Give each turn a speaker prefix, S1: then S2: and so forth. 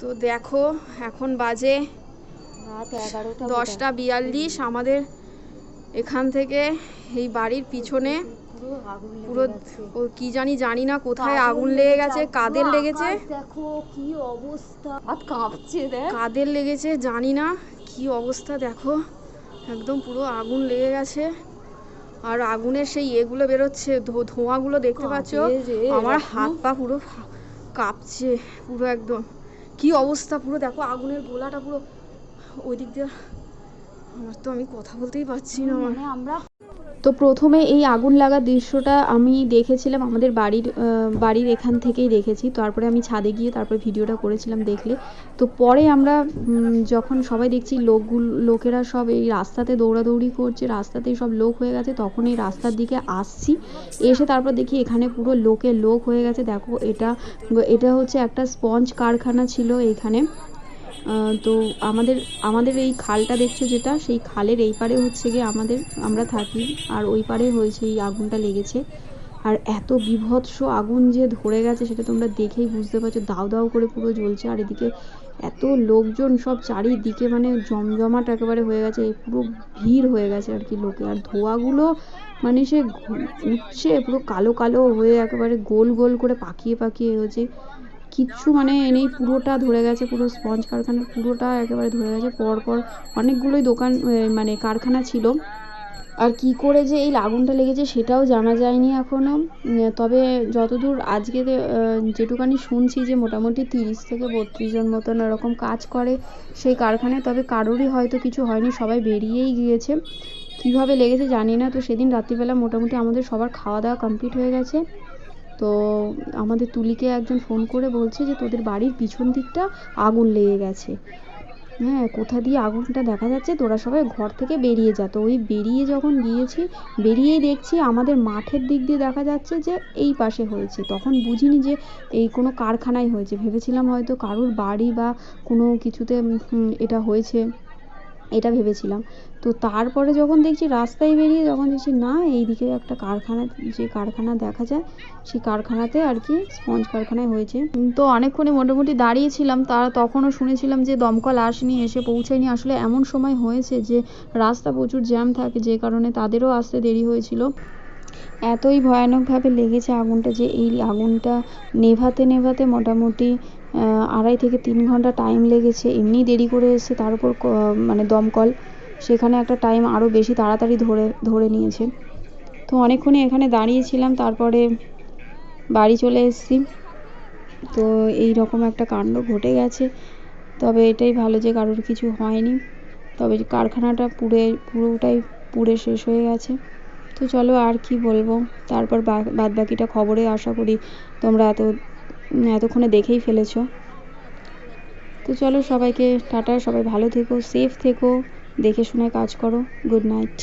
S1: তো দেখো এখন বাজে দশটা বিয়াল্লিশ। আমাদের এখান থেকে এই বাড়ির পিছনে
S2: পুরো
S1: কি জানি জানি না কোথায় আগুন লেগে গেছে কাদের লেগেছে?
S2: দেখো কি অবস্থা। হাত কাঁপছে
S1: কাদের লেগেছে জানি না কি অবস্থা দেখো। একদম পুরো আগুন লেগে গেছে। আর আগুনের সেই এগুলো বেরোচ্ছে ধোঁয়াগুলো দেখতে পাচ্ছ? আমার হাত পা পুরো কাঁপছে পুরো একদম। কি অবস্থা পুরো? দেখো আগুনের গোলাটা পুরো ওই দিক দিয়ে আমার তো আমি কথা বলতেই পারছি না
S2: মানে আমরা
S3: তো প্রথমে এই আগুন লাগার দৃশ্যটা আমি দেখেছিলাম আমাদের বাড়ির বাড়ির এখান থেকেই দেখেছি। তারপরে আমি ছাদে গিয়ে তারপরে ভিডিওটা করেছিলাম দেখলে। তো পরে আমরা যখন সবাই দেখছি লোকগুলো লোকেরা সব এই রাস্তাতে দৌড়াদৌড়ি করছে রাস্তাতেই সব লোক হয়ে গেছে তখন এই রাস্তার দিকে আসছি। এসে তারপর দেখি এখানে পুরো লোকে লোক হয়ে গেছে। দেখো এটা এটা হচ্ছে একটা স্পঞ্জ কারখানা ছিল এইখানে। আহ, তো আমাদের আমাদের এই খালটা দেখছ যেটা? সেই খালের এই পারে হচ্ছে গিয়ে আমাদের, আমরা থাকি। আর ওই পারে হয়েছে এই আগুনটা লেগেছে। আর এত বিভৎস আগুন যে ধরে গেছে সেটা তোমরা দেখেই বুঝতে পারছ। দাউ দাউ করে পুরো জ্বলছে। আর এদিকে এত লোকজন সব চারিদিকে মানে জমজমাট একেবারে হয়ে গেছে। পুরো ভিড় হয়ে গেছে আর কি লোকে। আর ধোঁয়াগুলো মানে সে উঠছে পুরো কালো কালো হয়ে একেবারে গোল গোল করে পাকিয়ে পাকিয়ে হয়েছে। কিচ্ছু মানে নেই পুরোটা ধরে গেছে, পুরো স্পঞ্জ কারখানা, পুরোটা একেবারে ধরে গেছে। পর পর অনেকগুলোই দোকান মানে কারখানা ছিল। আর কি করে যে এই আগুনটা লেগেছে সেটাও জানা যায়নি এখনও তবে যতদূর আজকে যেটুকানি শুনছি যে মোটামুটি তিরিশ থেকে বত্রিশ জন মতন এরকম কাজ করে সেই কারখানায়, তবে কারোরই হয়তো কিছু হয়নি, সবাই বেরিয়েই গিয়েছে। কীভাবে লেগেছে জানি না, তো সেদিন রাত্রিবেলা মোটামুটি আমাদের সবার খাওয়া দাওয়া কমপ্লিট হয়ে গেছে। তো আমাদের তুলিকে একজন ফোন করে বলছে যে তোদের বাড়ির পিছন দিকটা আগুন লেগে গেছে। হ্যাঁ কোথা দিয়ে আগুনটা দেখা যাচ্ছে? তোরা সবাই ঘর থেকে বেরিয়ে যা। তো ওই বেরিয়ে যখন গিয়েছি, বেরিয়েই দেখছি আমাদের মাঠের দিক দিয়ে দেখা যাচ্ছে যে এই পাশে হয়েছে। তখন বুঝিনি যে এই কোনো কারখানায় হয়েছে। ভেবেছিলাম হয়তো কারোর বাড়ি বা কোনো কিছুতে এটা হয়েছে। এটা ভেবেছিলাম। তো তারপরে যখন দেখছি রাস্তায় বেরিয়ে যখন দেখছি, না, এইদিকে একটা কারখানা, যে কারখানা দেখা যায়, সেই কারখানাতে আর কি স্পঞ্জ কারখানায় হয়েছে। তো অনেকক্ষণই মোটামুটি দাঁড়িয়েছিলাম, তার তখনও শুনেছিলাম যে দমকল আসেনি, এসে পৌঁছায়নি। আসলে এমন সময় হয়েছে যে রাস্তা প্রচুর জ্যাম থাকে, যে কারণে তাদেরও আসতে দেরি হয়েছিল। এতই ভয়ানকভাবে লেগেছে আগুনটা যে, এই আগুনটা নেভাতে নেভাতে মোটামুটি আড়াই থেকে তিন ঘণ্টা টাইম লেগেছে। এমনি দেরি করে এসেছে তার উপর মানে দমকল সেখানে একটা টাইম আরও বেশি তাড়াতাড়ি ধরে ধরে নিয়েছে। তো অনেকক্ষণই এখানে দাঁড়িয়েছিলাম, তারপরে বাড়ি চলে এসেছি। তো এই রকম একটা কাণ্ড ঘটে গেছে। তবে এটাই ভালো যে কারোর কিছু হয়নি। তবে কারখানাটা পুড়ে, পুরোটাই পুড়ে শেষ হয়ে গেছে। তো চলো আর কি বলব। তারপর বাদ বাকিটা খবরে আশা করি তোমরা এত এতক্ষণে দেখেই ফেলেছো। তো চলো সবাইকে, টাটা, সবাই ভালো থেকো সেফ থেকো, দেখে শুনে কাজ করো গুড নাইট